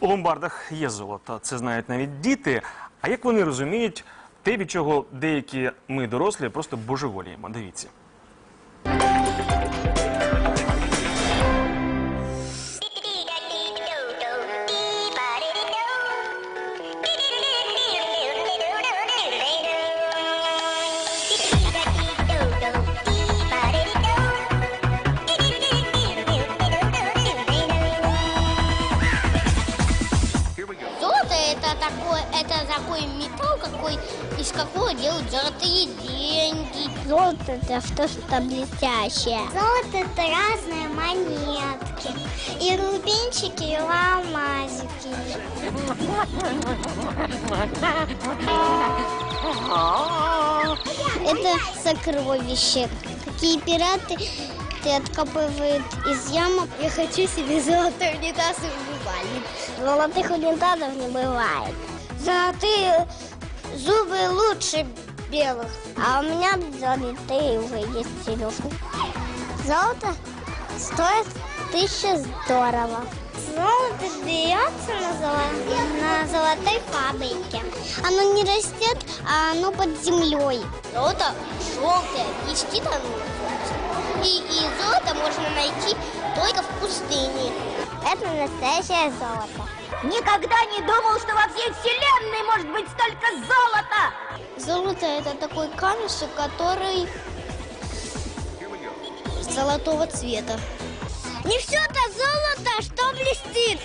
У ломбардах є золото, це знають навіть діти. А як вони розуміють те, від чого деякі ми дорослі просто божеволіємо? Дивіться. Это такой, это такой металл, какой, из какого делают золотые деньги. Золото это что-то блестящее. Золото это разные монетки. И рубинчики, и алмазики. Это сокровище. Такие пираты ты откапывают из ямок. Я хочу себе золотой унитаз и умывальник. Золотых унитазов не бывает. Золотые зубы лучше белых. А у меня золотые уже есть сережки. Золото стоит тысяча здорово. Золото берется на, золо- на золотой фабрике. Оно не растет, а оно под землей. Золото желтое, блестит оно. И, и золото можно найти только в пустыне. Это настоящее золото. Никогда не думал, что во всей вселенной может быть столько золота! Золото это такой камешек, который золотого цвета. Не все то золото, что блестит.